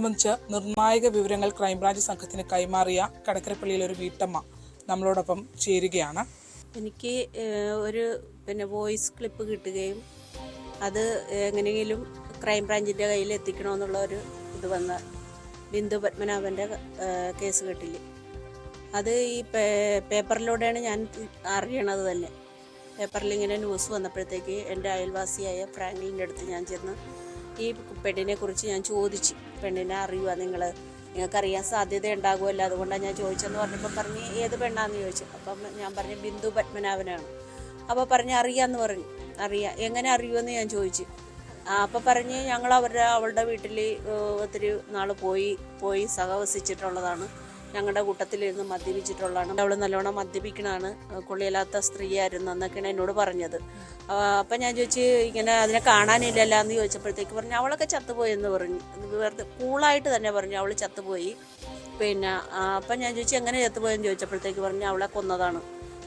സംബന്ധിച്ച് നിർണായക വിവരങ്ങൾ ക്രൈംബ്രാഞ്ച് സംഘത്തിന് കൈമാറിയ കടക്കരപ്പള്ളിയിലെ ഒരു വീട്ടമ്മ നമ്മളോടൊപ്പം ചേരുകയാണ്. എനിക്ക് ഒരു പിന്നെ വോയിസ് ക്ലിപ്പ് കിട്ടുകയും അത് എങ്ങനെയെങ്കിലും ക്രൈംബ്രാഞ്ചിന്റെ കയ്യിൽ എത്തിക്കണമെന്നുള്ള ഒരു ഇത് വന്ന ബിന്ദു പത്മനാഭന്റെ കേസ് കെട്ടിൽ അത് ഈ പേപ്പറിലൂടെയാണ് ഞാൻ അറിയണത് തന്നെ. പേപ്പറിൽ ഇങ്ങനെ ന്യൂസ് വന്നപ്പോഴത്തേക്ക് എന്റെ അയൽവാസിയായ ഫ്രാങ്ക്ലിന്റെ അടുത്ത് ഞാൻ ചെന്ന് ഈ പെണ്ണിനെ കുറിച്ച് ഞാൻ ചോദിച്ചു. പെണ്ണിനെ അറിയുക നിങ്ങൾ നിങ്ങൾക്കറിയാൻ സാധ്യത ഉണ്ടാകുമല്ലോ അതുകൊണ്ടാണ് ഞാൻ ചോദിച്ചെന്ന് പറഞ്ഞപ്പോൾ പറഞ്ഞ് ഏത് പെണ്ണാന്ന് ചോദിച്ചു. അപ്പം ഞാൻ പറഞ്ഞു ബിന്ദു പത്മനാഭനാണ്. അപ്പോൾ പറഞ്ഞ് അറിയാമെന്ന് പറഞ്ഞു. അറിയാം എങ്ങനെ അറിയുമെന്ന് ഞാൻ ചോദിച്ചു. അപ്പം പറഞ്ഞ് ഞങ്ങൾ അവരുടെ അവളുടെ വീട്ടിൽ ഒത്തിരി നാൾ പോയി പോയി സഹവസിച്ചിട്ടുള്ളതാണ്. ഞങ്ങളുടെ കൂട്ടത്തിലിരുന്ന് മദ്യപിച്ചിട്ടുള്ളതാണ്. അവൾ നല്ലോണം മദ്യപിക്കണാണ്. കൊള്ളിയല്ലാത്ത സ്ത്രീയായിരുന്നു എന്നൊക്കെയാണ് എന്നോട് പറഞ്ഞത്. അപ്പം ഞാൻ ചോദിച്ചു ഇങ്ങനെ അതിനെ കാണാനില്ലല്ല എന്ന് ചോദിച്ചപ്പോഴത്തേക്ക് പറഞ്ഞു അവളൊക്കെ ചത്തുപോയി എന്ന് പറഞ്ഞു. വെറുതെ കൂളായിട്ട് തന്നെ പറഞ്ഞു അവൾ ചത്തുപോയി. പിന്നെ അപ്പം ഞാൻ ചോദിച്ചു എങ്ങനെ ചത്തുപോയെന്ന് ചോദിച്ചപ്പോഴത്തേക്ക് പറഞ്ഞു അവളെ കൊന്നതാണ്.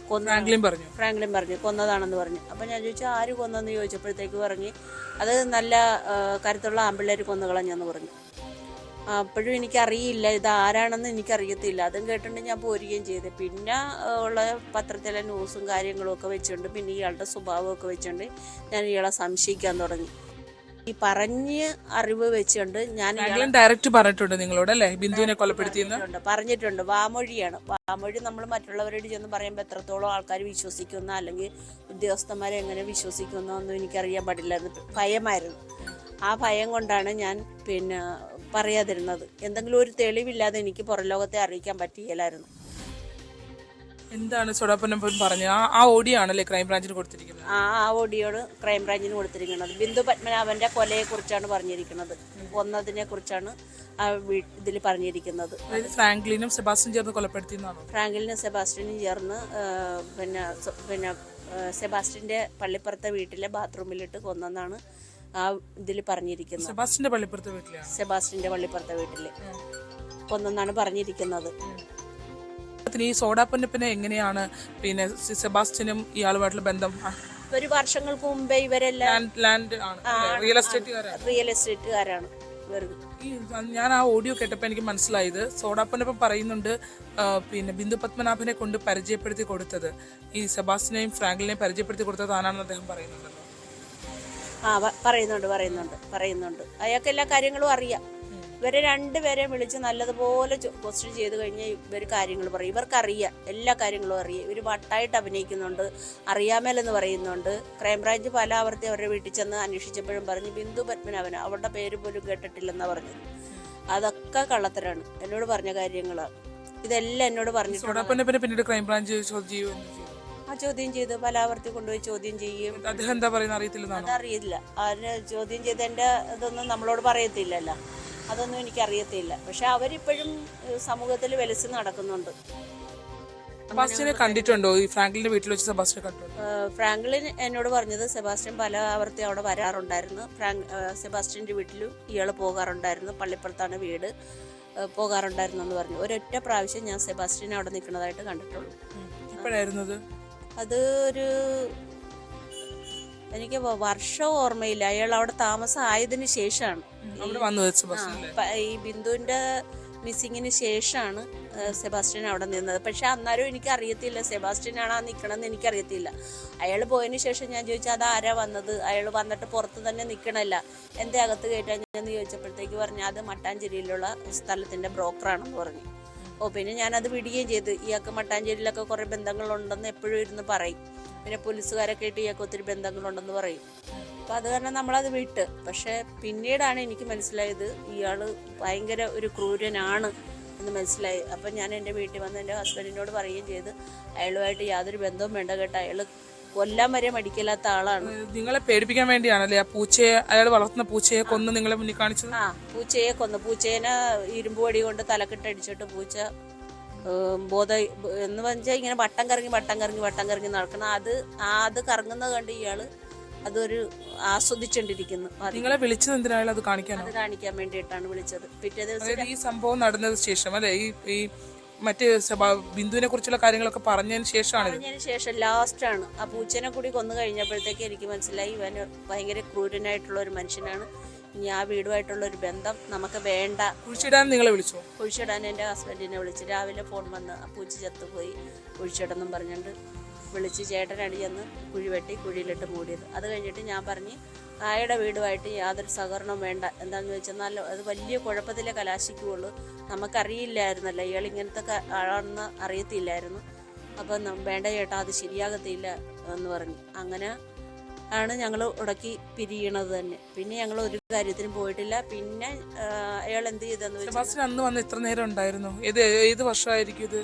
കൊന്ന ഫ്രാങ്ക്ലിൻ പറഞ്ഞു. ഫ്രാങ്ക്ലിൻ പറഞ്ഞു കൊന്നതാണെന്ന് പറഞ്ഞു. അപ്പം ഞാൻ ചോദിച്ചു ആര് കൊന്നെന്ന് ചോദിച്ചപ്പോഴത്തേക്ക് പറഞ്ഞു അത് നല്ല കരുത്തുള്ള ആമ്പിള്ളേർ കൊന്നുകളഞ്ഞെന്ന് പറഞ്ഞു. അപ്പോഴും എനിക്കറിയില്ല ഇത് ആരാണെന്ന് എനിക്കറിയത്തില്ല. അതും കേട്ടിട്ട് ഞാൻ പോരുകയും ചെയ്തു. പിന്നെ ഉള്ള പത്രത്തിലെ ന്യൂസും കാര്യങ്ങളും ഒക്കെ വെച്ചുകൊണ്ട് പിന്നെ ഇയാളുടെ സ്വഭാവമൊക്കെ വെച്ചുകൊണ്ട് ഞാൻ ഇയാളെ സംശയിക്കാൻ തുടങ്ങി. ഈ പറഞ്ഞ് അറിവ് വെച്ചുകൊണ്ട് ഞാൻ ഡയറക്റ്റ് പറഞ്ഞിട്ടുണ്ട് നിങ്ങളോട് അല്ലേ? ബിന്ദുവിനെ കൊലപ്പെടുത്തിയെന്ന്? പറഞ്ഞിട്ടുണ്ട്. പറഞ്ഞിട്ടുണ്ട്. വാമൊഴിയാണ്. വാമൊഴി നമ്മൾ മറ്റുള്ളവരോട് ചെന്ന് പറയുമ്പോൾ എത്രത്തോളം ആൾക്കാർ വിശ്വസിക്കുന്ന അല്ലെങ്കിൽ ഉദ്യോഗസ്ഥന്മാരെ എങ്ങനെ വിശ്വസിക്കുന്നോ ഒന്നും എനിക്കറിയാൻ പാടില്ലായിരുന്നു ഭയമായിരുന്നു. ആ ഭയം കൊണ്ടാണ് ഞാൻ പിന്നെ പറയാതിരുന്നത്. എന്തെങ്കിലും ഒരു തെളിവില്ലാതെ എനിക്ക് പുറം ലോകത്തെ അറിയിക്കാൻ പറ്റിയില്ലായിരുന്നു. എന്താണ് സോഡാപ്പനപ്പൻ പറഞ്ഞത്? ആ ഓടിയാണല്ലേ ക്രൈംബ്രാഞ്ചിന് കൊടുത്തിരിക്കുന്നത്? ആ ആ ഓഡിയോട് ക്രൈംബ്രാഞ്ചിന് കൊടുത്തിരിക്കുന്നത്. ബിന്ദു പത്മനാഭന്റെ കൊലയെ കുറിച്ചാണ് പറഞ്ഞിരിക്കുന്നത്. കൊന്നതിനെ കുറിച്ചാണ് ആ ഇതിൽ പറഞ്ഞിരിക്കുന്നത്. ഫ്രാങ്ക്ലിനും സെബാസ്റ്റിനും ചേർന്ന് കൊലപ്പെടുത്തി ഫ്രാങ്ക്ലിനും സെബാസ്റ്റിനും ചേർന്ന് പിന്നെ പിന്നെ സെബാസ്റ്റിന്റെ പള്ളിപ്പുറത്തെ വീട്ടിലെ ബാത്റൂമിലിട്ട് കൊന്നെന്നാണ് ആ ഇതിൽ പറഞ്ഞിരിക്കുന്നത്. സെബാസ്റ്റിന്റെ പള്ളിപ്പുറത്തെ വീട്ടിലാണ്. സെബാസ്റ്റിന്റെ പള്ളിപ്പുറത്തെ വീട്ടിൽ കൊന്നെന്നാണ് പറഞ്ഞിരിക്കുന്നത്. ഈ പിന്നെ എങ്ങനെയാണ് പിന്നെ സെബാസ്റ്റിനും ഇയാളുമായിട്ടുള്ള ബന്ധം? ഒരു വർഷങ്ങൾക്ക് മുമ്പേ ഇവരെല്ലാം ലാൻഡ് ആണ്. റിയൽ എസ്റ്റേറ്റുകാരാണ്. റിയൽ എസ്റ്റേറ്റുകാരാണ് ഈ ഞാൻ ആ ഓഡിയോ കേട്ടപ്പോൾ എനിക്ക് മനസ്സിലായത് സോഡാപ്പനപ്പം പറയുന്നുണ്ട് പിന്നെ ബിന്ദു പത്മനാഭനെ കൊണ്ട് പരിചയപ്പെടുത്തി കൊടുത്തത്. ഈ സെബാസ്റ്റിനെയും ഫ്രാങ്കിലിനെയും പരിചയപ്പെടുത്തി കൊടുത്തത് താനാണെന്ന് അദ്ദേഹം പറയുന്നുണ്ടല്ലോ. ആ പറയുന്നുണ്ട് പറയുന്നുണ്ട് പറയുന്നുണ്ട്. അയാൾക്ക് എല്ലാ കാര്യങ്ങളും അറിയാം. ഇവരെ രണ്ടുപേരെ വിളിച്ച് നല്ലതുപോലെ ക്വസ്റ്റ്യൻ ചെയ്ത് കഴിഞ്ഞാൽ ഇവർ കാര്യങ്ങൾ പറയും. ഇവർക്കറിയാം എല്ലാ കാര്യങ്ങളും അറിയാം. ഇവർ വട്ടായിട്ട് അഭിനയിക്കുന്നുണ്ട് അറിയാമേലെന്ന് പറയുന്നുണ്ട്. ക്രൈംബ്രാഞ്ച് പല ആവർത്തി അവരുടെ വീട്ടിൽ ചെന്ന് അന്വേഷിച്ചപ്പോഴും പറഞ്ഞു ബിന്ദു പത്മനാഭൻ അവരുടെ പേര് പോലും കേട്ടിട്ടില്ലെന്നാണ് പറഞ്ഞത്. അതൊക്കെ കള്ളത്തരാണ്. എന്നോട് പറഞ്ഞ കാര്യങ്ങളാണ് ഇതെല്ലാം എന്നോട് പറഞ്ഞിട്ടുണ്ട്. പിന്നീട് ക്രൈംബ്രാഞ്ച് ചോദ്യം ആ ചോദ്യം ചെയ്ത് പല ആവർത്തി കൊണ്ടുപോയി ചോദ്യം ചെയ്യും. അദ്ദേഹം എന്താ പറയുന്നത് അറിയത്തില്ല അതറിയില്ല അതിന് ചോദ്യം ചെയ്തതിന്റെ ഇതൊന്നും നമ്മളോട് പറയത്തില്ലല്ലോ. അതൊന്നും എനിക്ക് എനിക്കറിയത്തില്ല. പക്ഷെ അവരിപ്പോഴും സമൂഹത്തിൽ വെലസ് നടക്കുന്നുണ്ട്. സെബാസ്റ്റ്യനെ കണ്ടിട്ടുണ്ടോ? ഈ ഫ്രാങ്കിലിന്റെ വീട്ടിൽ വെച്ച് സെബാസ്റ്റ്യനെ കണ്ടിട്ടുണ്ടോ? ഫ്രാങ്ക്ലിൻ എന്നോട് പറഞ്ഞത് സെബാസ്റ്റ്യൻ പല ആവർത്തി അവിടെ വരാറുണ്ടായിരുന്നു. ഫ്രാങ്ക് സെബാസ്റ്റ്യന്റെ വീട്ടിലും ഇയാൾ പോകാറുണ്ടായിരുന്നു. പള്ളിപ്പുറത്താണ് വീട് പോകാറുണ്ടായിരുന്നു എന്ന് പറഞ്ഞു. ഒരൊറ്റ പ്രാവശ്യം ഞാൻ സെബാസ്റ്റ്യൻ അവിടെ നിൽക്കുന്നതായിട്ട് കണ്ടിട്ടുള്ളൂ. അത് ഒരു എനിക്ക് വർഷം ഓർമ്മയില്ല. അയാൾ അവിടെ താമസം ആയതിനു ശേഷമാണ് സെബാസ്റ്റ്യൻ ഈ ബിന്ദുവിന്റെ മിസ്സിങ്ങിന് ശേഷമാണ് സെബാസ്റ്റ്യൻ അവിടെ നിന്നത്. പക്ഷെ അന്നേരം എനിക്ക് അറിയത്തില്ല സെബാസ്റ്റ്യനാണ് ആ നിൽക്കണമെന്ന് എനിക്കറിയത്തില്ല. അയാൾ പോയതിന് ശേഷം ഞാൻ ചോദിച്ചു അത് ആരാ വന്നത്? അയാൾ വന്നിട്ട് പുറത്ത് തന്നെ നിൽക്കണല്ല എന്തേ അകത്ത് കയറ്റാഞ്ഞെന്ന് ചോദിച്ചപ്പോഴത്തേക്ക് പറഞ്ഞു അത് മട്ടാഞ്ചേരിയിലുള്ള സ്ഥലത്തിന്റെ ബ്രോക്കറാണെന്ന് പറഞ്ഞു. ഓ പിന്നെ ഞാനത് വിടുകയും ചെയ്തു. ഇയാൾക്ക് മട്ടാഞ്ചേരിയിലൊക്കെ കുറേ ബന്ധങ്ങളുണ്ടെന്ന് എപ്പോഴും ഇരുന്ന് പറയും. പിന്നെ പോലീസുകാരൊക്കെ ആയിട്ട് ഇയാൾക്ക് ഒത്തിരി ബന്ധങ്ങളുണ്ടെന്ന് പറയും. അപ്പം അത് കാരണം നമ്മളത് വിട്ട്. പക്ഷെ പിന്നീടാണ് എനിക്ക് മനസ്സിലായത് ഇയാൾ ഭയങ്കര ഒരു ക്രൂരനാണ് എന്ന് മനസ്സിലായി. അപ്പം ഞാൻ എന്റെ വീട്ടിൽ വന്ന് എന്റെ ഹസ്ബൻഡിനോട് പറയുകയും ചെയ്ത്. അയാളുമായിട്ട് യാതൊരു ബന്ധവും വേണ്ട കേട്ടോ. അയാൾ കൊല്ലാൻ വരെ മടിക്കില്ലാത്ത ആളാണ്. നിങ്ങളെ പേടിപ്പിക്കാൻ വേണ്ടിയാണല്ലേ ആ പൂച്ചയെ അയാൾ വളർത്തുന്ന പൂച്ചയെ കൊന്ന് നിങ്ങളെ മുന്നിൽ കാണിച്ചു ആ പൂച്ചയെ കൊന്നു. പൂച്ചേനെ ഇരുമ്പ് വടി കൊണ്ട് തലക്കിട്ടടിച്ചിട്ട് പൂച്ച ബോധ എന്ന് വെച്ചാൽ ഇങ്ങനെ വട്ടം കറങ്ങി വട്ടം കറങ്ങി വട്ടം കറങ്ങി നടക്കണം. അത് ആ അത് കറങ്ങുന്നത് കണ്ട് ഇയാൾ അതൊരു ആസ്വദിച്ചോണ്ടിരിക്കുന്നു. നിങ്ങളെ വിളിച്ചത് എന്തിനായാലും അത് കാണിക്കാൻ അത് കാണിക്കാൻ വേണ്ടിയിട്ടാണ് വിളിച്ചത്. പിറ്റേ ദിവസം ഈ സംഭവം നടന്നതിന് ശേഷം അല്ലെ? ഈ മറ്റ് ബിന്ദുവിനെ കുറിച്ചുള്ള കാര്യങ്ങളൊക്കെ പറഞ്ഞതിന് ശേഷമാണ് പറഞ്ഞതിന് ശേഷം ലാസ്റ്റാണ് ആ പൂച്ചനെ കൂടി കൊന്നു കഴിഞ്ഞപ്പോഴത്തേക്ക് എനിക്ക് മനസ്സിലായി ഇവൻ ഭയങ്കര ക്രൂരനായിട്ടുള്ള ഒരു മനുഷ്യനാണ്. ഇനി ആ വീടുമായിട്ടുള്ള ഒരു ബന്ധം നമുക്ക് വേണ്ട. കുഴിച്ചിടാൻ നിങ്ങളെ വിളിച്ചു? കുഴിച്ചിടാൻ എന്റെ ഹസ്ബൻഡിനെ വിളിച്ച്. രാവിലെ ഫോൺ വന്ന് ആ പൂച്ച ചത്തുപോയി. കുഴിച്ചിടെന്നും പറഞ്ഞുകൊണ്ട് വിളിച്ച് ചേട്ടനടി ചെന്ന് കുഴി വെട്ടി കുഴിയിലിട്ട് മൂടിയത്. അത് കഴിഞ്ഞിട്ട് ഞാൻ പറഞ്ഞ് ആയുടെ വീടുമായിട്ട് യാതൊരു സഹകരണവും വേണ്ട. എന്താണെന്ന് വെച്ചാൽ നല്ല അത് വലിയ കുഴപ്പത്തിലേ കലാശിക്കുകയുള്ളൂ. നമുക്കറിയില്ലായിരുന്നല്ലോ ഇയാൾ ഇങ്ങനത്തെ ആളാണെന്ന് അറിയത്തില്ലായിരുന്നു. അപ്പം വേണ്ട ചേട്ടാ അത് ശരിയാകത്തില്ല എന്ന് പറഞ്ഞു. അങ്ങനെ ആണ് ഞങ്ങൾ ഉടക്കി പിരിയണത് തന്നെ. പിന്നെ ഞങ്ങൾ ഒരു കാര്യത്തിനും പോയിട്ടില്ല. പിന്നെ അയാൾ എന്ത് ചെയ്തെന്ന് അന്ന് വന്ന് ഇത്ര നേരം ഉണ്ടായിരുന്നു. ഇത് ഏത് വർഷമായിരിക്കും ഇത്?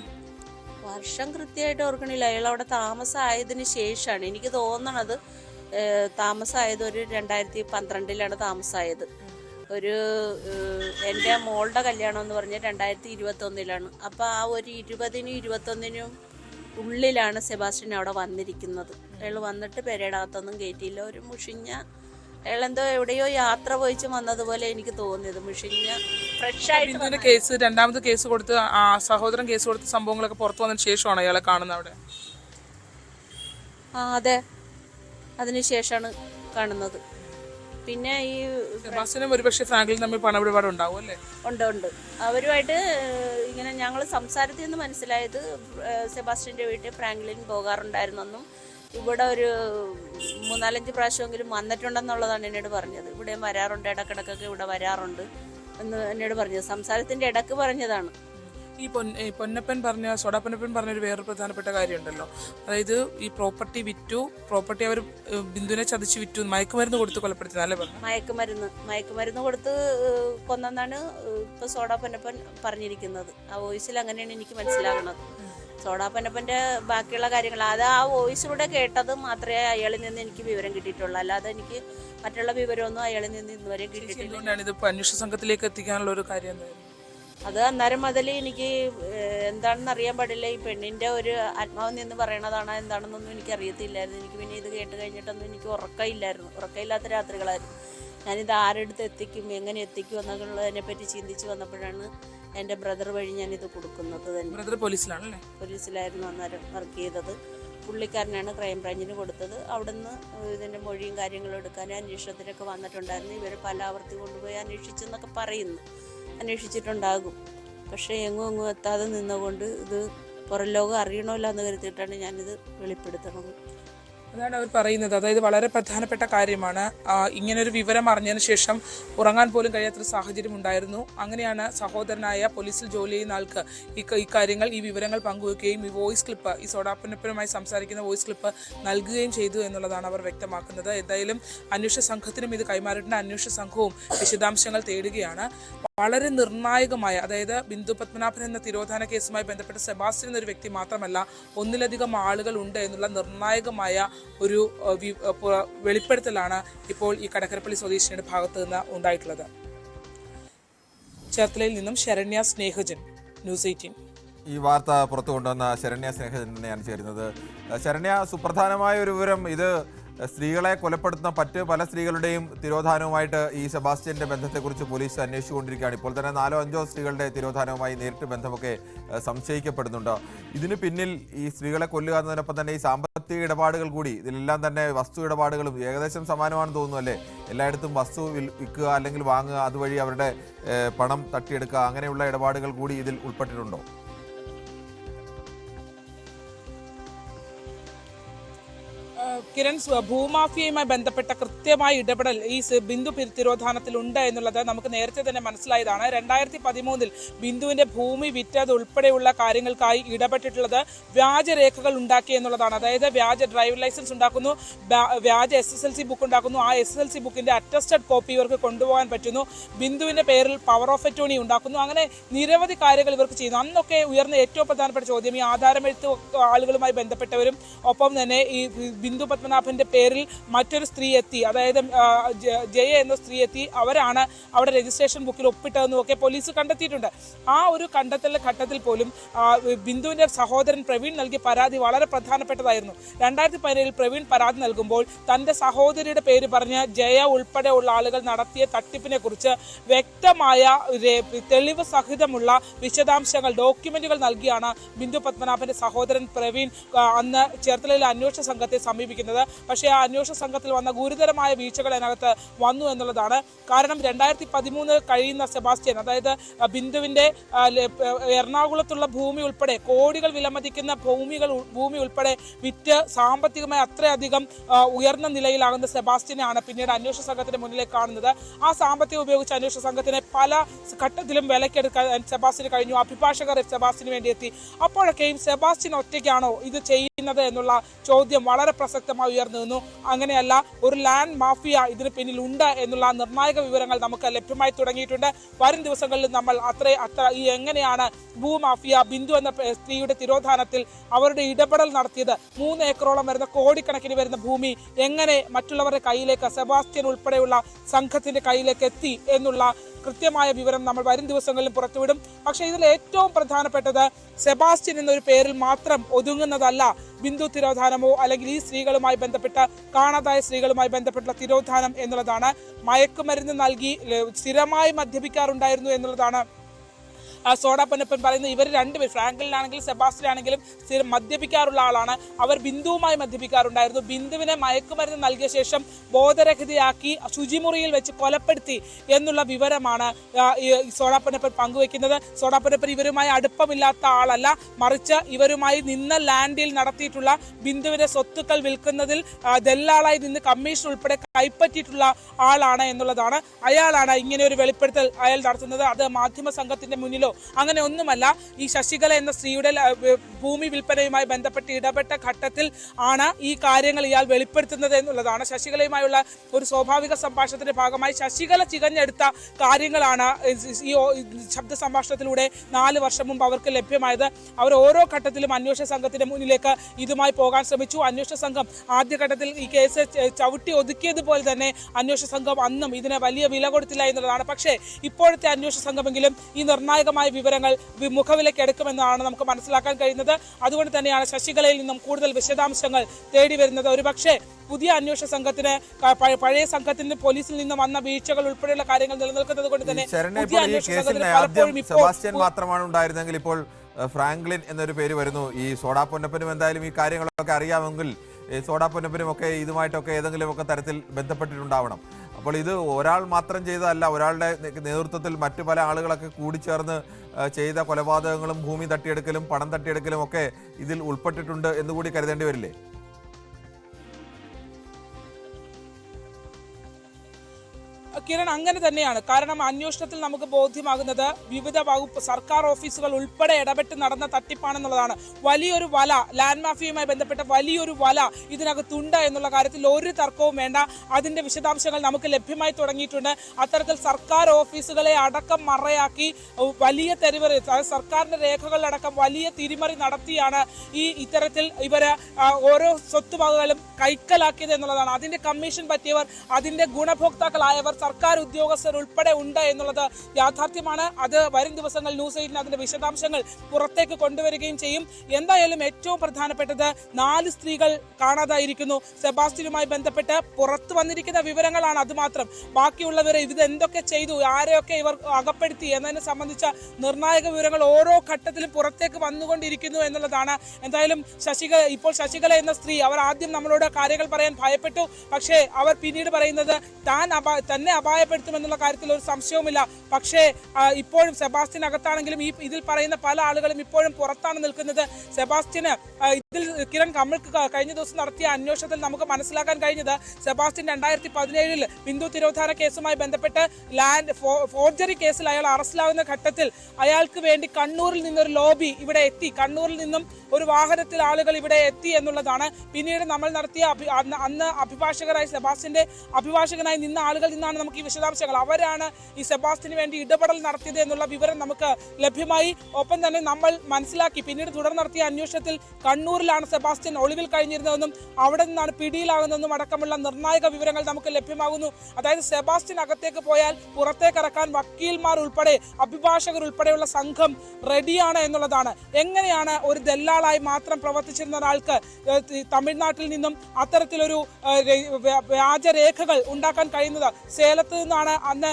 വർഷം കൃത്യമായിട്ട് ഓർക്കണില്ല. അയാൾ അവിടെ താമസമായതിനു ശേഷമാണ്. എനിക്ക് തോന്നണത് താമസമായത് ഒരു രണ്ടായിരത്തി പന്ത്രണ്ടിലാണ് താമസമായത് ഒരു എന്റെ മോളുടെ കല്യാണം എന്ന് പറഞ്ഞാൽ രണ്ടായിരത്തി ഇരുപത്തൊന്നിലാണ്. അപ്പോൾ ആ ഒരു ഇരുപതിനും ഇരുപത്തൊന്നിനും ഉള്ളിലാണ് സെബാസ്റ്റ്യൻ അവിടെ വന്നിരിക്കുന്നത്. അയാൾ വന്നിട്ട് പെരേടകത്തൊന്നും കയറ്റിയില്ല ഒരു മുഷിഞ്ഞ അയാളെന്തോ എവിടെയോ യാത്ര പോയിച്ച് വന്നതുപോലെ എനിക്ക് തോന്നിയത്. മുഷിഞ്ഞ ഫ്രഷായിട്ട് ആയിട്ട് കേസ് രണ്ടാമത് കേസ് കൊടുത്ത് ആ സഹോദരൻ കേസ് കൊടുത്ത സംഭവങ്ങളൊക്കെ പുറത്തു വന്നതിന് ശേഷമാണ് അയാളെ കാണുന്നത് അവിടെ? ആ അതെ. അതിനുശേഷമാണ് കാണുന്നത്. പിന്നെ ഈ ബസ്സിനും ഒരുപക്ഷെ ഫ്രാങ്ക്ലിൻ തമ്മിൽ പണമിടപാട് ഉണ്ടാവും അല്ലേ? ഉണ്ട് ഉണ്ട്. അവരുമായിട്ട് ഇങ്ങനെ ഞങ്ങൾ സംസാരത്തിൽ നിന്ന് മനസ്സിലായത് സെബാസ്റ്റ്യന്റെ വീട്ടിൽ ഫ്രാങ്ക്ലിൻ പോകാറുണ്ടായിരുന്നെന്നും ഇവിടെ ഒരു മൂന്നാലഞ്ച് പ്രാവശ്യമെങ്കിലും വന്നിട്ടുണ്ടെന്നുള്ളതാണ് എന്നോട് പറഞ്ഞത്. ഇവിടെയും വരാറുണ്ട് ഇടക്കിടക്കൊക്കെ ഇവിടെ വരാറുണ്ട് എന്ന് എന്നോട് പറഞ്ഞത്. സംസാരത്തിന്റെ ഇടയ്ക്ക് പറഞ്ഞതാണ്. ഈ പൊൻ ഈ പൊന്നപ്പൻ പറഞ്ഞ ഒരു വേറൊരു പ്രധാനപ്പെട്ട കാര്യമുണ്ടല്ലോ. അതായത് ഈ പ്രോപ്പർട്ടി വിറ്റു പ്രോപ്പർട്ടി അവർ ബിന്ദുവിനെ ചതിച്ച് വിറ്റു മയക്കുമരുന്ന് കൊടുത്ത് കൊലപ്പെടുത്തി അല്ലേ പറഞ്ഞു മയക്കുമരുന്ന് മയക്കുമരുന്ന് കൊടുത്ത് കൊന്നെന്നാണ് ഇപ്പൊ സോഡാ പൊന്നപ്പൻ പറഞ്ഞിരിക്കുന്നത്. ആ വോയിസിൽ അങ്ങനെയാണ് എനിക്ക് മനസ്സിലാകുന്നത്. സോഡാ പൊന്നപ്പന്റെ ബാക്കിയുള്ള കാര്യങ്ങൾ അത് ആ വോയിസിലൂടെ കേട്ടത് മാത്രമേ അയാളിൽ നിന്ന് എനിക്ക് വിവരം കിട്ടിയിട്ടുള്ളൂ. അല്ലാതെ എനിക്ക് മറ്റുള്ള വിവരമൊന്നും അയാളിൽ നിന്ന് ഇന്നുവരെ കിട്ടിയിട്ടില്ല. ഇത് അന്വേഷണ സംഘത്തിലേക്ക് എത്തിക്കാനുള്ള ഒരു കാര്യം എന്തായിരുന്നു? അത് അന്നേരം മുതൽ എനിക്ക് എന്താണെന്ന് അറിയാൻ പാടില്ല. ഈ പെണ്ണിന്റെ ഒരു ആത്മാവ് നിന്ന് പറയണതാണോ എന്താണെന്നൊന്നും എനിക്ക് അറിയത്തില്ലായിരുന്നു. എനിക്ക് പിന്നെ ഇത് കേട്ട് കഴിഞ്ഞിട്ടൊന്നും എനിക്ക് ഉറക്കമില്ലായിരുന്നു ഉറക്കമില്ലാത്ത രാത്രികളായിരുന്നു. ഞാനിത് ആരെടുത്ത് എത്തിക്കും എങ്ങനെ എത്തിക്കും എന്നുള്ളതിനെ പറ്റി ചിന്തിച്ച് വന്നപ്പോഴാണ് എന്റെ ബ്രദർ വഴി ഞാനിത് കൊടുക്കുന്നത് തന്നെ. ബ്രദർ പോലീസിലാണല്ലേ? പോലീസിലായിരുന്നു അന്നേരം വർക്ക് ചെയ്തത്. പുള്ളിക്കാരനാണ് ക്രൈംബ്രാഞ്ചിന് കൊടുത്തത്. അവിടുന്ന് ഇതിന്റെ മൊഴിയും കാര്യങ്ങളും എടുക്കാൻ അന്വേഷണത്തിനൊക്കെ വന്നിട്ടുണ്ടായിരുന്നു. ഇവർ പല ആവർത്തി കൊണ്ടുപോയി അന്വേഷിച്ചെന്നൊക്കെ പറയുന്നു. അന്വേഷിച്ചിട്ടുണ്ടാകും. പക്ഷേ എങ്ങും എങ്ങും എത്താതെ നിന്നുകൊണ്ട് ഇത് പുറം ലോകം അറിയണമല്ലോ എന്ന് കരുതിയിട്ടാണ് ഞാനിത് വെളിപ്പെടുത്തണത് അതാണ് അവർ പറയുന്നത്. അതായത് വളരെ പ്രധാനപ്പെട്ട കാര്യമാണ്. ഇങ്ങനൊരു വിവരം അറിഞ്ഞതിന് ശേഷം ഉറങ്ങാൻ പോലും കഴിയാത്തൊരു സാഹചര്യം ഉണ്ടായിരുന്നു. അങ്ങനെയാണ് സഹോദരനായ പോലീസിൽ ജോലി ചെയ്യുന്ന ആൾക്ക് ഈ ക- ഈ കാര്യങ്ങൾ ഈ വിവരങ്ങൾ പങ്കുവെക്കുകയും ഈ വോയിസ് ക്ലിപ്പ് ഈ സോഡാപ്പനപ്പനുമായി സംസാരിക്കുന്ന വോയിസ് ക്ലിപ്പ് നൽകുകയും ചെയ്തു എന്നുള്ളതാണ് അവർ വ്യക്തമാക്കുന്നത്. എന്തായാലും അന്വേഷണ സംഘത്തിനും ഇത് കൈമാറിയിട്ടുണ്ട്. അന്വേഷണ സംഘവും വിശദാംശങ്ങൾ തേടുകയാണ്. വളരെ നിർണായകമായ അതായത് ബിന്ദു പത്മനാഭൻ എന്ന തിരോധാന കേസുമായി ബന്ധപ്പെട്ട സെബാസ്റ്റ്യൻ എന്നൊരു വ്യക്തി മാത്രമല്ല ഒന്നിലധികം ആളുകൾ ഉണ്ട് എന്നുള്ള നിർണായകമായ ഒരു വെളിപ്പെടുത്തലാണ് ഇപ്പോൾ ഈ കടക്കരപ്പള്ളി സ്വദേശിയുടെ ഭാഗത്ത് നിന്ന് ഉണ്ടായിട്ടുള്ളത്. ചേർത്തലയിൽ നിന്നും ശരണ്യ സ്നേഹജൻ ന്യൂസ് എയ്റ്റീൻ. ഈ വാർത്ത പുറത്തു കൊണ്ടുവന്ന ശരണ്യ സ്നേഹജൻ തന്നെയാണ് ചേരുന്നത്. ശരണ്യ സുപ്രധാനമായ ഒരു വിവരം ഇത് സ്ത്രീകളെ കൊലപ്പെടുത്തുന്ന മറ്റ് പല സ്ത്രീകളുടെയും തിരോധാനവുമായിട്ട് ഈ സെബാസ്റ്റ്യന്റെ ബന്ധത്തെക്കുറിച്ച് പോലീസ് അന്വേഷിച്ചുകൊണ്ടിരിക്കുകയാണ്. ഇപ്പോൾ തന്നെ നാലോ അഞ്ചോ സ്ത്രീകളുടെ തിരോധാനവുമായി നേരിട്ട് ബന്ധമൊക്കെ സംശയിക്കപ്പെടുന്നുണ്ട്. ഇതിന് പിന്നിൽ ഈ സ്ത്രീകളെ കൊല്ലുക എന്നതിനൊപ്പം തന്നെ ഈ സാമ്പത്തിക ഇടപാടുകൾ കൂടി ഇതിലെല്ലാം തന്നെ വസ്തു ഇടപാടുകളും ഏകദേശം സമാനമാണെന്ന് തോന്നുന്നു അല്ലേ? എല്ലായിടത്തും വസ്തു വിൽക്കുക അല്ലെങ്കിൽ വാങ്ങുക അതുവഴി അവരുടെ പണം തട്ടിയെടുക്കുക അങ്ങനെയുള്ള ഇടപാടുകൾ കൂടി ഇതിൽ ഉൾപ്പെട്ടിട്ടുണ്ടോ? കിരൺ ഭൂമാഫിയയുമായി ബന്ധപ്പെട്ട കൃത്യമായ ഇടപെടൽ ഈ ബിന്ദു തിരോധാനത്തിൽ ഉണ്ട് എന്നുള്ളത് നമുക്ക് നേരത്തെ തന്നെ മനസ്സിലായതാണ്. രണ്ടായിരത്തി പതിമൂന്നിൽ ബിന്ദുവിന്റെ ഭൂമി വിറ്റത് ഉൾപ്പെടെയുള്ള കാര്യങ്ങൾക്കായി ഇടപെട്ടിട്ടുള്ളത് വ്യാജരേഖകൾ ഉണ്ടാക്കി എന്നുള്ളതാണ്. അതായത് വ്യാജ ഡ്രൈവിംഗ് ലൈസൻസ് ഉണ്ടാക്കുന്നു വ്യാജ S S L C book ഉണ്ടാക്കുന്നു. ആ എസ് എസ് എൽ സി ബുക്കിന്റെ അറ്റസ്റ്റഡ് കോപ്പി ഇവർക്ക് കൊണ്ടുപോകാൻ പറ്റുന്നു. ബിന്ദുവിന്റെ പേരിൽ പവർ ഓഫ് അറ്റോണി ഉണ്ടാക്കുന്നു. അങ്ങനെ നിരവധി കാര്യങ്ങൾ ഇവർക്ക് ചെയ്യുന്നു. അന്നൊക്കെ ഉയർന്ന ഏറ്റവും പ്രധാനപ്പെട്ട ചോദ്യം ഈ ആധാരമെഴുത്ത് ആളുകളുമായി ബന്ധപ്പെട്ടവരും ഒപ്പം തന്നെ ഈ ബിന്ദു പത്മനാഭന്റെ പേരിൽ മറ്റൊരു സ്ത്രീ എത്തി. അതായത് ജയ എന്ന സ്ത്രീ എത്തി. അവരാണ് അവിടെ രജിസ്ട്രേഷൻ ബുക്കിൽ ഒപ്പിട്ടതെന്നും ഒക്കെ പോലീസ് കണ്ടെത്തിയിട്ടുണ്ട്. ആ ഒരു കണ്ടെത്തൽ ഘട്ടത്തിൽ പോലും ബിന്ദുവിന്റെ സഹോദരൻ പ്രവീൺ നൽകിയ പരാതി വളരെ പ്രധാനപ്പെട്ടതായിരുന്നു. രണ്ടായിരത്തി പതിനേഴിൽ പ്രവീൺ പരാതി നൽകുമ്പോൾ തന്റെ സഹോദരിയുടെ പേര് പറഞ്ഞ് ജയ ഉൾപ്പെടെയുള്ള ആളുകൾ നടത്തിയ തട്ടിപ്പിനെ കുറിച്ച് വ്യക്തമായ തെളിവ് സഹിതമുള്ള വിശദാംശങ്ങൾ ഡോക്യുമെന്റുകൾ നൽകിയാണ് ബിന്ദു പത്മനാഭന്റെ സഹോദരൻ പ്രവീൺ അന്ന് ചേർത്തലയിലെ അന്വേഷണ സംഘത്തെ സമീപിക്കുന്നത്. ചെയ്തിരുന്നത് പക്ഷേ ആ അന്വേഷണ സംഘത്തിൽ വന്ന ഗുരുതരമായ വീഴ്ചകൾ അതിനകത്ത് വന്നു എന്നുള്ളതാണ്. കാരണം രണ്ടായിരത്തി പതിമൂന്ന് കഴിയുന്ന സെബാസ്റ്റ്യൻ അതായത് ബിന്ദുവിന്റെ എറണാകുളത്തുള്ള ഭൂമി ഉൾപ്പെടെ കോടികൾ വിലമതിക്കുന്ന ഭൂമികൾ ഭൂമി ഉൾപ്പെടെ വിറ്റ് സാമ്പത്തികമായി അത്രയധികം ഉയർന്ന നിലയിലാകുന്ന സെബാസ്റ്റ്യനെയാണ് പിന്നീട് അന്വേഷണ സംഘത്തിന്റെ മുന്നിലേക്ക് കാണുന്നത്. ആ സാമ്പത്തികം ഉപയോഗിച്ച് അന്വേഷണ സംഘത്തിനെ പല ഘട്ടത്തിലും വിലക്കെടുക്കാൻ സെബാസ്റ്റിന് കഴിഞ്ഞു. അഭിഭാഷകർ സെബാസ്റ്റിന് വേണ്ടി എത്തി. അപ്പോഴൊക്കെയും സെബാസ്റ്റ്യൻ ഒറ്റയ്ക്കാണോ ഇത് ചെയ്യുന്നത് എന്നുള്ള ചോദ്യം വളരെ പ്രസക്തമായി ഉയർന്നു നിന്നു. അങ്ങനെയല്ല ഒരു ലാൻഡ് മാഫിയ ഇതിന് പിന്നിൽ ഉണ്ട് എന്നുള്ള നിർണായക വിവരങ്ങൾ നമുക്ക് ലഭ്യമായി തുടങ്ങിയിട്ടുണ്ട്. വരും ദിവസങ്ങളിൽ നമ്മൾ അത്ര അത്ര ഈ എങ്ങനെയാണ് ഭൂമാഫിയ ബിന്ദു എന്ന സ്ത്രീയുടെ തിരോധാനത്തിൽ അവരുടെ ഇടപെടൽ നടത്തിയത്? മൂന്ന് ഏക്കറോളം വരുന്ന കോടിക്കണക്കിന് വരുന്ന ഭൂമി എങ്ങനെ മറ്റുള്ളവരുടെ കയ്യിലേക്ക് സെബാസ്റ്റ്യൻ ഉൾപ്പെടെയുള്ള സംഘത്തിന്റെ കയ്യിലേക്ക് എത്തി എന്നുള്ള കൃത്യമായ വിവരം നമ്മൾ വരും ദിവസങ്ങളിലും പുറത്തുവിടും. പക്ഷേ ഇതിൽ ഏറ്റവും പ്രധാനപ്പെട്ടത് സെബാസ്റ്റ്യൻ എന്നൊരു പേരിൽ മാത്രം ഒതുങ്ങുന്നതല്ല. ബിന്ദു തിരോധാനമോ അല്ലെങ്കിൽ ഈ സ്ത്രീകളുമായി ബന്ധപ്പെട്ട കാണാതായ സ്ത്രീകളുമായി ബന്ധപ്പെട്ടുള്ള തിരോധാനം എന്നുള്ളതാണ് മയക്കുമരുന്ന് നൽകി സ്ഥിരമായി മദ്യപിക്കാറുണ്ടായിരുന്നു എന്നുള്ളതാണ് ആ സോഡ പൊന്നപ്പൻ പറയുന്നത് ഇവർ രണ്ടുപേർ ഫ്രാങ്കലിനാണെങ്കിലും സെബാസ്റ്റിനാണെങ്കിലും സ്ഥിരം മദ്യപിക്കാറുള്ള ആളാണ്. അവർ ബിന്ദുവുമായി മദ്യപിക്കാറുണ്ടായിരുന്നു. ബിന്ദുവിനെ മയക്കുമരുന്ന് നൽകിയ ശേഷം ബോധരഹിതയാക്കി ശുചിമുറിയിൽ വെച്ച് കൊലപ്പെടുത്തി എന്നുള്ള വിവരമാണ് ആ, ഈ സോഡ പൊന്നപ്പൻ പങ്കുവെക്കുന്നത് സോഡ പൊന്നപ്പൻ ഇവരുമായി അടുപ്പമില്ലാത്ത ആളല്ല. മറിച്ച് ഇവരുമായി നിന്ന ലാൻഡിൽ നടത്തിയിട്ടുള്ള ബിന്ദുവിന്റെ സ്വത്തുക്കൾ വിൽക്കുന്നതിൽ ദല്ലാളായി നിന്ന് കമ്മീഷൻ ഉൾപ്പെടെ കൈപ്പറ്റിയിട്ടുള്ള ആളാണ് എന്നുള്ളതാണ്. അയാളാണ് ഇങ്ങനെ ഒരു വെളിപ്പെടുത്തൽ അയാൾ നടത്തുന്നത്. അത് മാധ്യമ സംഘത്തിന്റെ മുന്നിലോ അങ്ങനെ ഒന്നുമല്ല ഈ ശശികല എന്ന സ്ത്രീയുടെ ഭൂമി വിൽപ്പനയുമായി ബന്ധപ്പെട്ട് ഇടപെട്ട ഘട്ടത്തിൽ ആണ് ഈ കാര്യങ്ങൾ ഇയാൾ വെളിപ്പെടുത്തുന്നത് എന്നുള്ളതാണ്. ശശികലയുമായുള്ള ഒരു സ്വാഭാവിക സംഭാഷണത്തിന്റെ ഭാഗമായി ശശികല ചികഞ്ഞെടുത്ത കാര്യങ്ങളാണ് ഈ ശബ്ദ സംഭാഷണത്തിലൂടെ നാല് വർഷം മുമ്പ് അവർക്ക് ലഭ്യമായത്. അവർ ഓരോ ഘട്ടത്തിലും അന്വേഷണ സംഘത്തിന്റെ മുന്നിലേക്ക് ഇതുമായി പോകാൻ ശ്രമിച്ചു. അന്വേഷണ സംഘം ആദ്യഘട്ടത്തിൽ ഈ കേസ് ചവിട്ടി ഒതുക്കിയതുപോലെ തന്നെ അന്വേഷണ സംഘം അന്നും ഇതിന് വലിയ വില കൊടുത്തില്ല എന്നുള്ളതാണ്. പക്ഷേ ഇപ്പോഴത്തെ അന്വേഷണ സംഘമെങ്കിലും ഈ നിർണായകമായ വിവരങ്ങൾ വി- മുഖവിലേക്ക് എടുക്കുമെന്നാണ് നമുക്ക് മനസ്സിലാക്കാൻ കഴിയുന്നത്. അതുകൊണ്ട് തന്നെയാണ് ശശികലയിൽ നിന്നും കൂടുതൽ വിശദാംശങ്ങൾ തേടി വരുന്നത്. ഒരുപക്ഷെ പുതിയ അന്വേഷണ സംഘത്തിന് പഴയ സംഘത്തിന് പോലീസിൽ നിന്ന് വന്ന വീഴ്ചകൾ ഉൾപ്പെടെയുള്ള കാര്യങ്ങൾ നിലനിൽക്കുന്നത് കൊണ്ട് തന്നെ പുതിയ അന്വേഷണ സംഘത്തിന് സെബാസ്റ്റ്യൻ മാത്രമാണ് ഉണ്ടായിരുന്നെങ്കിൽ ഇപ്പോൾ ഫ്രാങ്ക്ലിൻ എന്നൊരു പേര് വരുന്നു. ഈ സോഡാ പൊന്നപ്പനും എന്തായാലും ഈ കാര്യങ്ങളൊക്കെ അറിയാമെങ്കിൽ സോഡാ പൊന്നപ്പനും ഒക്കെ ഇതുമായിട്ടൊക്കെ ഏതെങ്കിലുമൊക്കെ തരത്തിൽ ബന്ധപ്പെട്ടിട്ടുണ്ടാവണം. അപ്പോൾ ഇത് ഒരാൾ മാത്രം ചെയ്തതല്ല ഒരാളുടെ നേതൃത്വത്തിൽ മറ്റു പല ആളുകളൊക്കെ കൂടി ചേർന്ന് ചെയ്ത കൊലപാതകങ്ങളും ഭൂമി തട്ടിയെടുക്കലും പണം തട്ടിയെടുക്കലും ഒക്കെ ഇതിൽ ഉൾപ്പെട്ടിട്ടുണ്ട് എന്നുകൂടി കരുതേണ്ടി വരില്ലേ? കിരൺ അങ്ങനെ തന്നെയാണ്. കാരണം അന്വേഷണത്തിൽ നമുക്ക് ബോധ്യമാകുന്നത് വിവിധ വകുപ്പ് സർക്കാർ ഓഫീസുകൾ ഉൾപ്പെടെ ഇടപെട്ട് നടന്ന തട്ടിപ്പാണെന്നുള്ളതാണ്. വലിയൊരു വല ലാൻഡ് മാഫിയുമായി ബന്ധപ്പെട്ട വലിയൊരു വല ഇതിനകത്തുണ്ട് എന്നുള്ള കാര്യത്തിൽ ഒരു തർക്കവും വേണ്ട. അതിന്റെ വിശദാംശങ്ങൾ നമുക്ക് ലഭ്യമായി തുടങ്ങിയിട്ടുണ്ട്. അത്തരത്തിൽ സർക്കാർ ഓഫീസുകളെ അടക്കം മറയാക്കി വലിയ തെരുവറി സർക്കാരിന്റെ രേഖകളിലടക്കം വലിയ തിരിമറി നടത്തിയാണ് ഈ ഇത്തരത്തിൽ ഇവർ ഓരോ സ്വത്തുവകകളും കൈക്കലാക്കിയത് എന്നുള്ളതാണ്. അതിന്റെ കമ്മീഷൻ പറ്റിയവർ അതിന്റെ ഗുണഭോക്താക്കളായവർ സർക്കാർ ഉദ്യോഗസ്ഥർ ഉൾപ്പെടെ ഉണ്ട് എന്നുള്ളത് യാഥാർത്ഥ്യമാണ്. അത് വരും ദിവസങ്ങൾ ന്യൂസ് എയ്റ്റിന് അതിന്റെ വിശദാംശങ്ങൾ പുറത്തേക്ക് കൊണ്ടുവരികയും ചെയ്യും. എന്തായാലും ഏറ്റവും പ്രധാനപ്പെട്ടത് നാല് സ്ത്രീകൾ കാണാതായിരിക്കുന്നു. സെബാസ്റ്റ്യനുമായി ബന്ധപ്പെട്ട് പുറത്തു വന്നിരിക്കുന്ന വിവരങ്ങളാണ് അതുമാത്രം ബാക്കിയുള്ളവരെ ഇത് എന്തൊക്കെ ചെയ്തു ആരെയൊക്കെ ഇവർ അകപ്പെടുത്തി എന്നതിനെ സംബന്ധിച്ച നിർണായക വിവരങ്ങൾ ഓരോ ഘട്ടത്തിലും പുറത്തേക്ക് വന്നുകൊണ്ടിരിക്കുന്നു എന്നുള്ളതാണ്. എന്തായാലും ശശികല ഇപ്പോൾ ശശികല എന്ന സ്ത്രീ അവർ ആദ്യം നമ്മളോട് കാര്യങ്ങൾ പറയാൻ ഭയപ്പെട്ടു. പക്ഷേ അവർ പിന്നീട് പറയുന്നത് താൻ അപ തന്നെ അപായപ്പെടുത്തുമെന്നുള്ള കാര്യത്തിൽ ഒരു സംശയവുമില്ല. പക്ഷേ ഇപ്പോഴും സെബാസ്റ്റ്യൻ അകത്താണെങ്കിലും ഈ ഇതിൽ പറയുന്ന പല ആളുകളും ഇപ്പോഴും പുറത്താണ് നിൽക്കുന്നത്. സെബാസ്റ്റ്യന് ഇതിൽ കിരൺ കമ്മൾക്ക് കഴിഞ്ഞ ദിവസം നടത്തിയ അന്വേഷണത്തിൽ നമുക്ക് മനസ്സിലാക്കാൻ കഴിഞ്ഞത് സെബാസ്റ്റ്യൻ രണ്ടായിരത്തി പതിനേഴിൽ ബിന്ദു തിരോധാന കേസുമായി ബന്ധപ്പെട്ട് ലാൻഡ് ഫോർജറി കേസിൽ അയാൾ അറസ്റ്റിലാകുന്ന ഘട്ടത്തിൽ അയാൾക്ക് വേണ്ടി കണ്ണൂരിൽ നിന്നൊരു ലോബി ഇവിടെ എത്തി. കണ്ണൂരിൽ നിന്നും ഒരു വാഹനത്തിൽ ആളുകൾ ഇവിടെ എത്തി എന്നുള്ളതാണ്. പിന്നീട് നമ്മൾ നടത്തിയ അന്ന് അഭിഭാഷകരായി സെബാസ്റ്റ്യന്റെ അഭിഭാഷകനായി നിന്ന ആളുകൾ നിന്നാണ് നമുക്ക് ഈ വിശദാംശങ്ങൾ. അവരാണ് ഈ സെബാസ്റ്റിന് വേണ്ടി ഇടപെടൽ നടത്തിയത് എന്നുള്ള വിവരം നമുക്ക് ലഭ്യമായി. ഒപ്പം തന്നെ നമ്മൾ മനസ്സിലാക്കി പിന്നീട് തുടർ നടത്തിയ അന്വേഷണത്തിൽ കണ്ണൂരിലാണ് സെബാസ്റ്റ്യൻ ഒളിവിൽ കഴിഞ്ഞിരുന്നതെന്നും അവിടെ നിന്നാണ് പിടിയിലാകുന്നതെന്നും അടക്കമുള്ള നിർണായക വിവരങ്ങൾ നമുക്ക് ലഭ്യമാകുന്നു. അതായത് സെബാസ്റ്റ്യൻ അകത്തേക്ക് പോയാൽ പുറത്തേക്ക് ഇറക്കാൻ വക്കീൽമാർ ഉൾപ്പെടെ അഭിഭാഷകർ ഉൾപ്പെടെയുള്ള സംഘം റെഡിയാണ് എന്നുള്ളതാണ്. എങ്ങനെയാണ് ഒരു ദല്ലാളായി മാത്രം പ്രവർത്തിച്ചിരുന്ന ഒരാൾക്ക് തമിഴ്നാട്ടിൽ നിന്നും അത്തരത്തിലൊരു വ്യാജരേഖകൾ ഉണ്ടാക്കാൻ കഴിയുന്നത്? സേലം സേലത്ത് നിന്നാണ് അന്ന്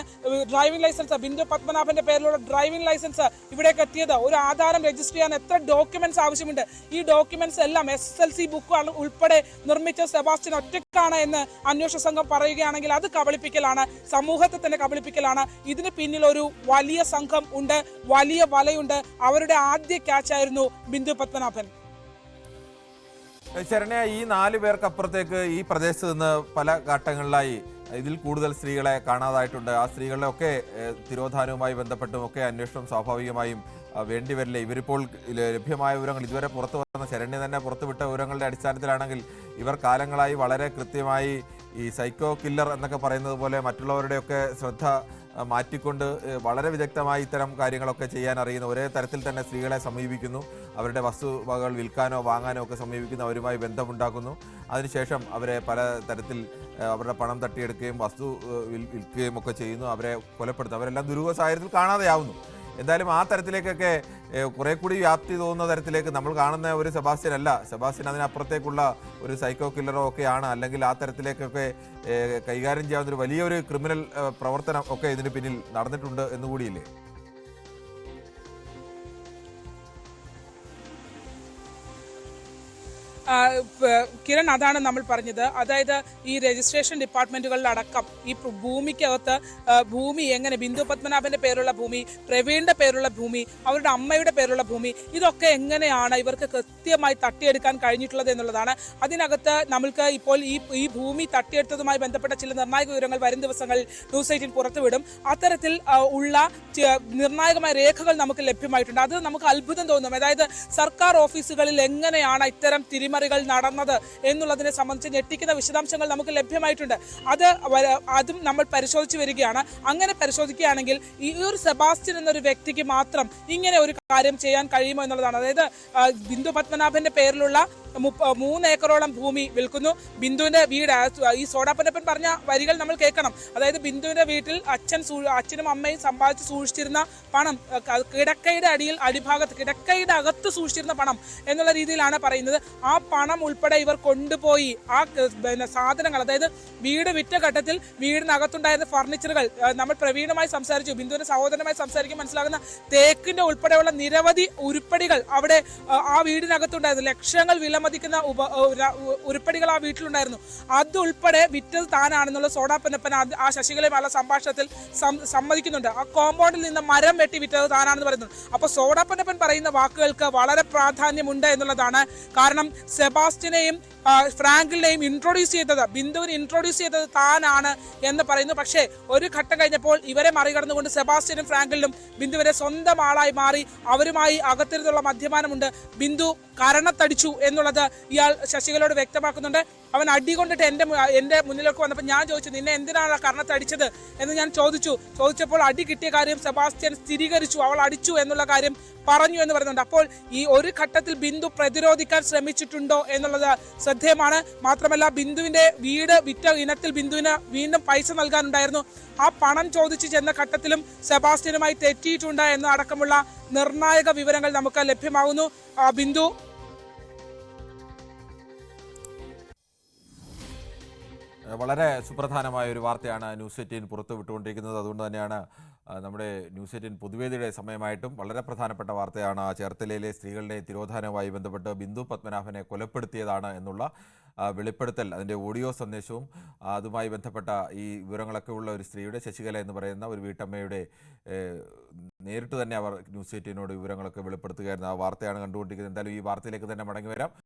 ഡ്രൈവിംഗ് ലൈസൻസ് ബിന്ദു പത്മനാഭന്റെ പേരിലുള്ള ഡ്രൈവിംഗ് ലൈസൻസ് ഇവിടേക്ക് എത്തിയത്. ഒരു ആധാരം രജിസ്റ്റർ ചെയ്യാൻ എത്ര ഡോക്യുമെന്റ്സ് ആവശ്യമുണ്ട്? ഈ ഡോക്യുമെന്റ്സ് എല്ലാം എസ് എൽ സി ബുക്ക് ഉൾപ്പെടെ നിർമ്മിച്ച സെബാസ്റ്റ്യൻ ഒറ്റക്കാണ് എന്ന് അന്വേഷണ സംഘം പറയുകയാണെങ്കിൽ അത് കബളിപ്പിക്കലാണ് സമൂഹത്തെ തന്നെ കബളിപ്പിക്കലാണ്. ഇതിന് പിന്നിൽ ഒരു വലിയ സംഘം ഉണ്ട് വലിയ വലയുണ്ട്. അവരുടെ ആദ്യ ക്യാച്ച് ആയിരുന്നു ബിന്ദു പത്മനാഭൻ. ശരണ്യ ഈ നാല് പേർക്കപ്പുറത്തേക്ക് ഈ പ്രദേശത്ത് നിന്ന് പല ഘട്ടങ്ങളിലായി ഇതിൽ കൂടുതൽ സ്ത്രീകളെ കാണാതായിട്ടുണ്ട്. ആ സ്ത്രീകളുടെ ഒക്കെ തിരോധാനവുമായി ബന്ധപ്പെട്ടും ഒക്കെ അന്വേഷണം സ്വാഭാവികമായും വേണ്ടിവരില്ല. ഇവരിപ്പോൾ ലഭ്യമായ വിവരങ്ങൾ ഇതുവരെ പുറത്തു വന്ന ശരണ്യ തന്നെ പുറത്തുവിട്ട വിവരങ്ങളുടെ അടിസ്ഥാനത്തിലാണെങ്കിൽ ഇവർ കാലങ്ങളായി വളരെ കൃത്യമായി ഈ സൈക്കോ കില്ലർ എന്നൊക്കെ പറയുന്നത് പോലെ മറ്റുള്ളവരുടെയൊക്കെ ശ്രദ്ധ മാറ്റിക്കൊണ്ട് വളരെ വിദഗ്ധമായി ഇത്തരം കാര്യങ്ങളൊക്കെ ചെയ്യാൻ അറിയുന്ന ഒരേ തരത്തിൽ തന്നെ സ്ത്രീകളെ സമീപിക്കുന്നു. അവരുടെ വസ്തുവകകൾ വിൽക്കാനോ വാങ്ങാനോ ഒക്കെ സമീപിക്കുന്നു അവരുമായി ബന്ധമുണ്ടാക്കുന്നു. അതിനുശേഷം അവരെ പല തരത്തിൽ അവരുടെ പണം തട്ടിയെടുക്കുകയും വസ്തു വിൽ- വിൽക്കുകയും ഒക്കെ ചെയ്യുന്നു. അവരെ കൊലപ്പെടുത്തും അവരെല്ലാം ദുരൂഹ സാഹചര്യത്തിൽ കാണാതെയാവുന്നു. എന്തായാലും ആ തരത്തിലേക്കൊക്കെ കുറെ കൂടി വ്യാപ്തി തോന്നുന്ന തരത്തിലേക്ക് നമ്മൾ കാണുന്ന ഒരു സെബാസ്റ്റ്യൻ അല്ല സെബാസ്റ്റ്യൻ അതിനപ്പുറത്തേക്കുള്ള ഒരു സൈക്കോ കില്ലറോ ഒക്കെയാണ്. അല്ലെങ്കിൽ ആ തരത്തിലേക്കൊക്കെ കൈകാര്യം ചെയ്യാവുന്ന ഒരു വലിയൊരു ക്രിമിനൽ പ്രവർത്തനം ഒക്കെ ഇതിന് പിന്നിൽ നടന്നിട്ടുണ്ട് എന്നുകൂടിയില്ലേ കിരൺ അതാണ് നമ്മൾ പറഞ്ഞത്. അതായത് ഈ രജിസ്ട്രേഷൻ ഡിപ്പാർട്ട്മെന്റുകളിലടക്കം ഈ ഭൂമിക്കകത്ത് ഭൂമി എങ്ങനെ ബിന്ദു പത്മനാഭന്റെ പേരുള്ള ഭൂമി പ്രവീണിന്റെ പേരുള്ള ഭൂമി അവരുടെ അമ്മയുടെ പേരുള്ള ഭൂമി ഇതൊക്കെ എങ്ങനെയാണ് ഇവർക്ക് കൃത്യമായി തട്ടിയെടുക്കാൻ കഴിഞ്ഞിട്ടുള്ളത് എന്നുള്ളതാണ്. അതിനകത്ത് നമ്മൾക്ക് ഇപ്പോൾ ഈ ഈ ഭൂമി തട്ടിയെടുത്തതുമായി ബന്ധപ്പെട്ട ചില നിർണായക വിവരങ്ങൾ വരും ദിവസങ്ങളിൽ ന്യൂസ് എയ്റ്റീൻ പുറത്തുവിടും. അത്തരത്തിൽ ഉള്ള നിർണായകമായ രേഖകൾ നമുക്ക് ലഭ്യമായിട്ടുണ്ട്. അത് നമുക്ക് അത്ഭുതം തോന്നും. അതായത് സർക്കാർ ഓഫീസുകളിൽ എങ്ങനെയാണ് ഇത്തരം തിരിമറികൾ നടന്നത് എന്നുള്ളതിനെ സംബന്ധിച്ച് ഞെട്ടിക്കുന്ന വിശദാംശങ്ങൾ നമുക്ക് ലഭ്യമായിട്ടുണ്ട്. അത് അതും നമ്മൾ പരിശോധിച്ച് വരികയാണ്. അങ്ങനെ പരിശോധിക്കുകയാണെങ്കിൽ ഈ ഒരു സെബാസ്റ്റ്യൻ എന്നൊരു വ്യക്തിക്ക് മാത്രം ഇങ്ങനെ ഒരു കാര്യം ചെയ്യാൻ കഴിയുമോ എന്നുള്ളതാണ്. അതായത് ബിന്ദു പത്മനാഭന്റെ പേരിലുള്ള മൂന്ന് ഏക്കറോളം ഭൂമി വിൽക്കുന്നു. ബിന്ദുവിന്റെ വീട് ഈ സോഡാപ്പനപ്പൻ പറഞ്ഞ വരികൾ നമ്മൾ കേൾക്കണം. അതായത് ബിന്ദുവിന്റെ വീട്ടിൽ അച്ഛൻ അച്ഛനും അമ്മയും സമ്പാദിച്ച് സൂക്ഷിച്ചിരുന്ന പണം കിടക്കയുടെ അടിയിൽ അടിഭാഗത്ത് കിടക്കയുടെ അകത്ത് സൂക്ഷിച്ചിരുന്ന പണം എന്നുള്ള രീതിയിലാണ് പറയുന്നത്. ആ പണം ഉൾപ്പെടെ ഇവർ കൊണ്ടുപോയി. ആ പിന്നെ സാധനങ്ങൾ അതായത് വീട് വിറ്റ ഘട്ടത്തിൽ വീടിനകത്തുണ്ടായിരുന്ന ഫർണിച്ചറുകൾ നമ്മൾ പ്രവീണമായി സംസാരിച്ചു. ബിന്ദുവിന്റെ സഹോദരനുമായി സംസാരിക്കും മനസ്സിലാകുന്ന തേക്കിന്റെ ഉൾപ്പെടെയുള്ള നിരവധി ഉരുപ്പടികൾ അവിടെ ആ, വീടിനകത്തുണ്ടായിരുന്നു. ലക്ഷങ്ങൾ വിലമതിക്കുന്ന ഉപ ഉരുപ്പടികൾ ആ വീട്ടിലുണ്ടായിരുന്നു. അതുൾപ്പെടെ വിറ്റത് താനാണെന്നുള്ള സോഡാപ്പനപ്പൻ പൊന്നപ്പൻ ആ ശശികലയുമായുള്ള സംഭാഷണത്തിൽ സമ്മതിക്കുന്നുണ്ട്. ആ കോമ്പൗണ്ടിൽ നിന്ന് മരം വെട്ടി വിറ്റത് താനാണെന്ന് പറയുന്നു. അപ്പോൾ സോഡാപ്പനപ്പൻ പറയുന്ന വാക്കുകൾക്ക് വളരെ പ്രാധാന്യമുണ്ട് എന്നുള്ളതാണ് കാരണം സെബാസ്റ്റിനെയും ഫ്രാങ്കിനെയും ഇൻട്രൊഡ്യൂസ് ചെയ്തത് ബിന്ദുവിനെ ഇൻട്രൊഡ്യൂസ് ചെയ്തത് താനാണ് എന്ന് പറയുന്നു. പക്ഷേ ഒരു ഘട്ടം കഴിഞ്ഞപ്പോൾ ഇവരെ മറികടന്നുകൊണ്ട് സെബാസ്റ്റ്യനും ഫ്രാങ്കിളിനും ബിന്ദുവിനെ സ്വന്തം ആളായി മാറി അവരുമായി അകത്തിരുന്നുള്ള മദ്യപാനമുണ്ട്. ബിന്ദു കരണത്തടിച്ചു എന്നുള്ളത് ഇയാൾ ശശികലയോട് വ്യക്തമാക്കുന്നുണ്ട്. അവൻ അടി കൊണ്ടിട്ട് എന്റെ എന്റെ മുന്നിലേക്ക് വന്നപ്പോൾ ഞാൻ ചോദിച്ചു നിന്നെ എന്തിനാണ് കരണത്തടിച്ചത് എന്ന് ഞാൻ ചോദിച്ചു. ചോദിച്ചപ്പോൾ അടി കിട്ടിയ കാര്യം സെബാസ്റ്റ്യൻ സ്ഥിരീകരിച്ചു അവൾ അടിച്ചു എന്നുള്ള കാര്യം പറഞ്ഞു എന്ന് പറയുന്നുണ്ട്. അപ്പോൾ ഈ ഒരു ഘട്ടത്തിൽ ബിന്ദു പ്രതിരോധിക്കാൻ ശ്രമിച്ചിട്ടുണ്ടോ എന്നുള്ളത് ശ്രദ്ധേയമാണ്. മാത്രമല്ല ബിന്ദുവിന്റെ വീട് വിറ്റ ഇനത്തിൽ ബിന്ദുവിന് വീണ്ടും പൈസ നൽകാനുണ്ടായിരുന്നു. ആ പണം ചോദിച്ചു ചെന്ന ഘട്ടത്തിലും സെബാസ്റ്റ്യനുമായി തെറ്റിയിട്ടുണ്ട് എന്ന അടക്കമുള്ള നിർണായക വിവരങ്ങൾ നമുക്ക് ലഭ്യമാകുന്നു. ബിന്ദു വളരെ സുപ്രധാനമായ ഒരു വാർത്തയാണ് ന്യൂസ് എയ്റ്റീൻ പുറത്തു വിട്ടുകൊണ്ടിരിക്കുന്നത്. അതുകൊണ്ട് തന്നെയാണ് നമ്മുടെ ന്യൂസ് എയ്റ്റീൻ പൊതുവേദിയുടെ സമയമായിട്ടും വളരെ പ്രധാനപ്പെട്ട വാർത്തയാണ്. ചേർത്തലയിലെ സ്ത്രീകളുടെ തിരോധാനവുമായി ബന്ധപ്പെട്ട് ബിന്ദു പത്മനാഭനെ കൊലപ്പെടുത്തിയതാണ് എന്നുള്ള വെളിപ്പെടുത്തൽ അതിന്റെ ഓഡിയോ സന്ദേശവും അതുമായി ബന്ധപ്പെട്ട ഈ വിവരങ്ങളൊക്കെ ഉള്ള ഒരു സ്ത്രീയുടെ ശശികല എന്ന് പറയുന്ന ഒരു വീട്ടമ്മയുടെ നേരിട്ട് തന്നെ അവർ ന്യൂസ് എയ്റ്റീനോട് വിവരങ്ങളൊക്കെ വെളിപ്പെടുത്തുകയായിരുന്നു. ആ വാർത്തയാണ് കണ്ടുകൊണ്ടിരിക്കുന്നത്. എന്തായാലും ഈ വാർത്തയിലേക്ക് തന്നെ മടങ്ങി വരാം.